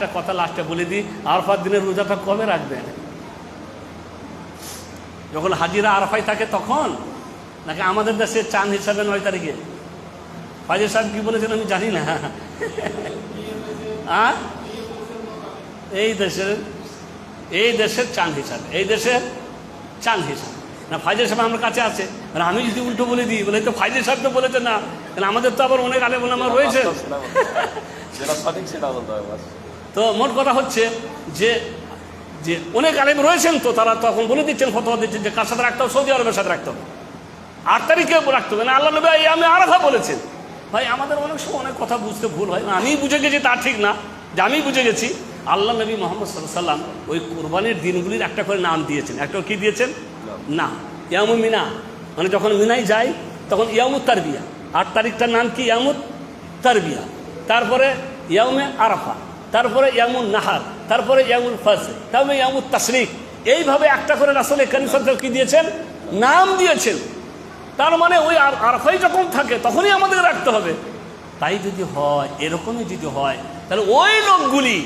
একটা কথা লাস্টে বলে দিই, আরফার দিনের রোজাটা কবে রাখবেন? যখন হাজিরা আরফাই থাকে তখন? নাকি আমাদের দেশে চাঁদ হিসাবে নয় তারিখে? ফাজির সাহেব কি বলেছেন আমি জানি না। আ? এই দেশের এই দেশের চাঁদ হিসাবে, এই দেশের চাঁদ হিসাবে। না ফাইজের সাহেব আমার কাছে আছে। আর আমি যদি উল্টো বলে দিই, বলে তো ফাইজের সাহেব তো বলেছে না। আমাদের তো আবার অনেক আলে বলে আমার রয়েছে। সেটা। সঠিক, সেটা বলতে হবে। তো মোট কথা হচ্ছে যে যে অনেক আলেম রয়েছেন তো, তারা তখন বলে দিচ্ছেন, ফতোয়া দিচ্ছেন যে কার সাথে রাখতে হবে? সৌদি আরবের সাথে রাখতে হবে। আট তারিখে রাখতে হবে। না, আল্লাহ নবী আমি আরাফা বলেছেন। ভাই, আমাদের অনেক সময় অনেক কথা বুঝতে ভুল হয়। আমি বুঝে গেছি তা ঠিক না। যে আমি বুঝে গেছি, আল্লাহ নবী মোহাম্মদ সাল্লাহ সাল্লাম ওই কোরবানির দিনগুলির একটা করে নাম দিয়েছেন। একটা কি দিয়েছেন? না। ইয়ামু মিনা। মানে যখন মিনাই যাই, তখন ইয়ামুত তারবিয়া। আট তারিখটার নাম কি? ইয়ামুত তারবিয়া। তারপরে ইয়ামে আরাফা। তারপরে ইয়ামুল নাহার, তারপরে ইয়ামুল ফাজ তারপরে ইয়ামুল তাসরিক এইভাবে একটা করে আসলে কানিসত্ব কি দিয়েছেন? নাম দিয়েছেন। তার মানে ওই আর আরফাই যখন থাকে, তখনই আমাদের রাখতে হবে। তাই যদি হয়, এরকমই যদি হয়, তাহলে ওই লোকগুলি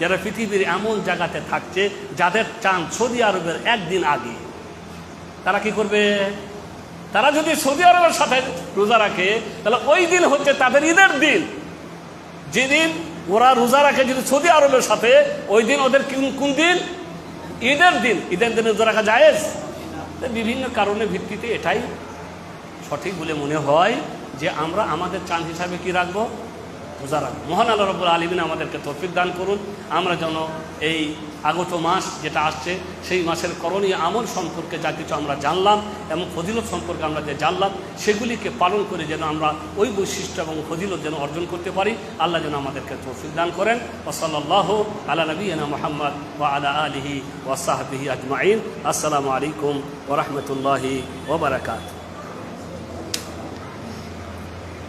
যারা পৃথিবীর এমন জায়গাতে থাকছে, যাদের চান সৌদি আরবের একদিন আগে, তারা কি করবে? তারা যদি সৌদি আরবের সাথে রোজা রাখে, তাহলে ওই দিন হচ্ছে তাদের ঈদের দিন। যেদিন ওরা রোজা রাখে যদি সৌদি আরবের সাথে, ওই দিন ওদের কোন- দিন? ঈদের দিন। ঈদের দিনে রোজা রাখা জায়েজ? বিভিন্ন কারণে ভিত্তিতে এটাই সঠিক বলে মনে হয় যে আমরা আমাদের চান হিসাবে কি রাখব? রোজা মহান আল্লাহ রব্বুল আলমিন আমাদেরকে তৌফিক দান করুন। আমরা যেন এই আগত মাস যেটা আসছে, সেই মাসের করণীয় আমল সম্পর্কে যা কিছু আমরা জানলাম এবং ফজিলত সম্পর্কে আমরা যে জানলাম, সেগুলিকে পালন করে যেন আমরা ওই বৈশিষ্ট্য এবং ফজিলত যেন অর্জন করতে পারি। আল্লাহ যেন আমাদেরকে তৌফিক দান করেন। ওসল্লাহ আলা নবীনা মোহাম্মদ ওয়া আলা আলিহি ওয়াসাহবিহি আজমাইন। আসসালামু আলাইকুম ওরহমতুল্লাহি ওবরাকাত